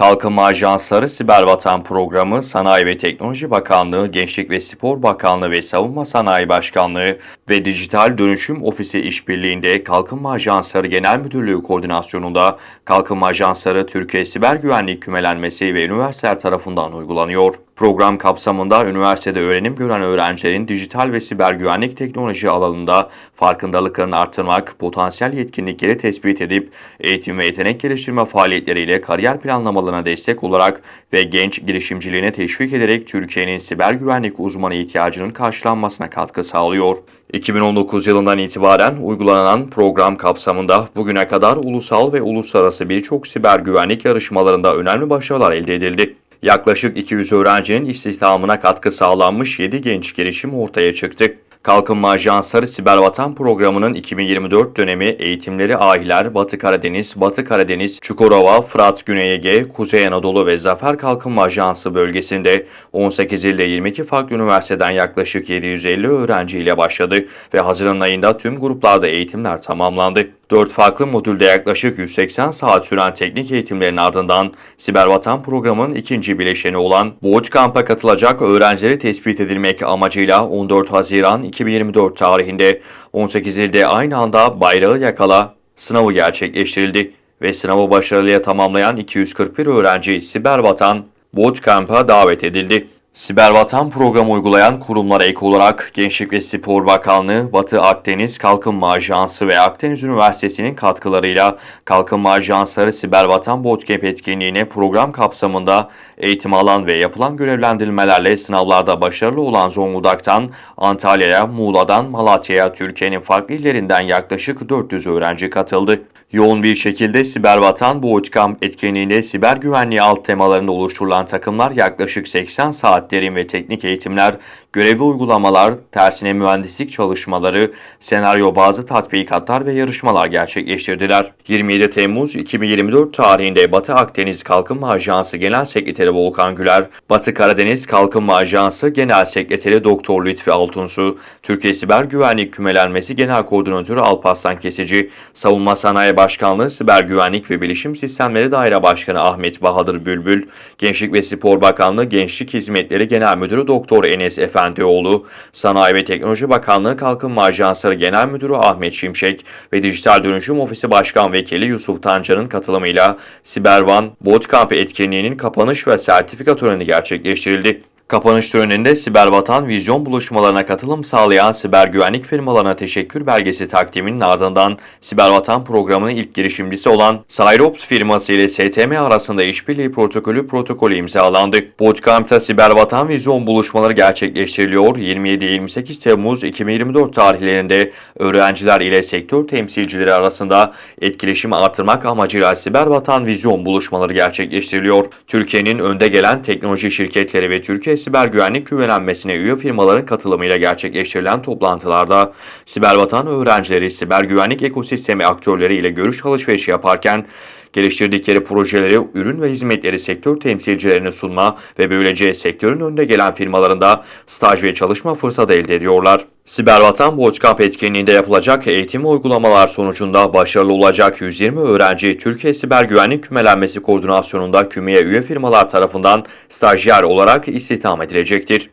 Kalkınma Ajansları Siber Vatan Programı, Sanayi ve Teknoloji Bakanlığı, Gençlik ve Spor Bakanlığı ve Savunma Sanayi Başkanlığı ve Dijital Dönüşüm Ofisi işbirliğinde Kalkınma Ajansları Genel Müdürlüğü koordinasyonunda Kalkınma Ajansları Türkiye Siber Güvenlik Kümelenmesi ve üniversiteler tarafından uygulanıyor. Program kapsamında üniversitede öğrenim gören öğrencilerin dijital ve siber güvenlik teknoloji alanında farkındalıklarını artırmak, potansiyel yetkinlikleri tespit edip eğitim ve yetenek geliştirme faaliyetleriyle kariyer planlamalarına destek olarak ve genç girişimciliğine teşvik ederek Türkiye'nin siber güvenlik uzmanı ihtiyacının karşılanmasına katkı sağlıyor. 2019 yılından itibaren uygulanan program kapsamında bugüne kadar ulusal ve uluslararası birçok siber güvenlik yarışmalarında önemli başarılar elde edildi. Yaklaşık 200 öğrencinin istihdamına katkı sağlanmış 7 genç girişim ortaya çıktı. Kalkınma Ajansları Siber Vatan Programı'nın 2024 dönemi eğitimleri Ahiler, Batı Karadeniz, Batı Karadeniz, Çukurova, Fırat Güney Ege, Kuzey Anadolu ve Zafer Kalkınma Ajansı bölgesinde 18 ilde 22 farklı üniversiteden yaklaşık 750 öğrenci ile başladı ve Haziran ayında tüm gruplarda eğitimler tamamlandı. 4 farklı modülde yaklaşık 180 saat süren teknik eğitimlerin ardından Siber Vatan programının ikinci bileşeni olan Bootcamp'a katılacak öğrencileri tespit edilmek amacıyla 14 Haziran 2024 tarihinde 18 ilde aynı anda bayrağı yakala sınavı gerçekleştirildi ve sınavı başarıyla tamamlayan 241 öğrenci Siber Vatan Bootcamp'a davet edildi. Siber Vatan programı uygulayan kurumlara ek olarak Gençlik ve Spor Bakanlığı, Batı Akdeniz Kalkınma Ajansı ve Akdeniz Üniversitesi'nin katkılarıyla Kalkınma Ajansları Siber Vatan Bootcamp etkinliğine program kapsamında eğitim alan ve yapılan görevlendirmelerle sınavlarda başarılı olan Zonguldak'tan Antalya'ya, Muğla'dan Malatya'ya Türkiye'nin farklı illerinden yaklaşık 400 öğrenci katıldı. Yoğun bir şekilde Siber Vatan Bootcamp etkinliğinde siber güvenliği alt temalarında oluşturulan takımlar yaklaşık 80 saat derin ve teknik eğitimler, görevli uygulamalar, tersine mühendislik çalışmaları, senaryo bazı tatbikatlar ve yarışmalar gerçekleştirdiler. 27 Temmuz 2024 tarihinde Batı Akdeniz Kalkınma Ajansı Genel Sekreteri Volkan Güler, Batı Karadeniz Kalkınma Ajansı Genel Sekreteri Doktor Lütfi Altunsu, Türkiye Siber Güvenlik Kümelenmesi Genel Koordinatörü Alparslan Kesici, Savunma Sanayi Başkanlığı Siber Güvenlik ve Bilişim Sistemleri Daire Başkanı Ahmet Bahadır Bülbül, Gençlik ve Spor Bakanlığı Gençlik Hizmetleri Genel Müdürü Doktor Enes Efendioğlu, Sanayi ve Teknoloji Bakanlığı Kalkınma Ajansları Genel Müdürü Ahmet Şimşek ve Dijital Dönüşüm Ofisi Başkan Vekili Yusuf Tancan'ın katılımıyla Sibervan Bootcamp etkinliğinin kapanış ve sertifika töreni gerçekleştirildi. Kapanış töreninde Siber Vatan vizyon buluşmalarına katılım sağlayan siber güvenlik firmalarına teşekkür belgesi takdiminin ardından Siber Vatan programının ilk girişimcisi olan Cyrops firması ile STM arasında işbirliği protokolü protokolü imzalandı. Bootcamp'ta Siber Vatan vizyon buluşmaları gerçekleştiriliyor. 27-28 Temmuz 2024 tarihlerinde öğrenciler ile sektör temsilcileri arasında etkileşimi artırmak amacıyla Siber Vatan vizyon buluşmaları gerçekleştiriliyor. Türkiye'nin önde gelen teknoloji şirketleri ve Türkiye siber güvenlik güvenlenmesine üye firmaların katılımıyla gerçekleştirilen toplantılarda siber vatan öğrencileri siber güvenlik ekosistemi aktörleri ile görüş alışverişi yaparken geliştirdikleri projeleri, ürün ve hizmetleri sektör temsilcilerine sunma ve böylece sektörün önde gelen firmalarında staj ve çalışma fırsatı elde ediyorlar. Sibervatan Bootcamp etkinliğinde yapılacak eğitim uygulamalar sonucunda başarılı olacak 120 öğrenci Türkiye Siber Güvenlik Kümelenmesi Koordinasyonu'nda kümeye üye firmalar tarafından stajyer olarak istihdam edilecektir.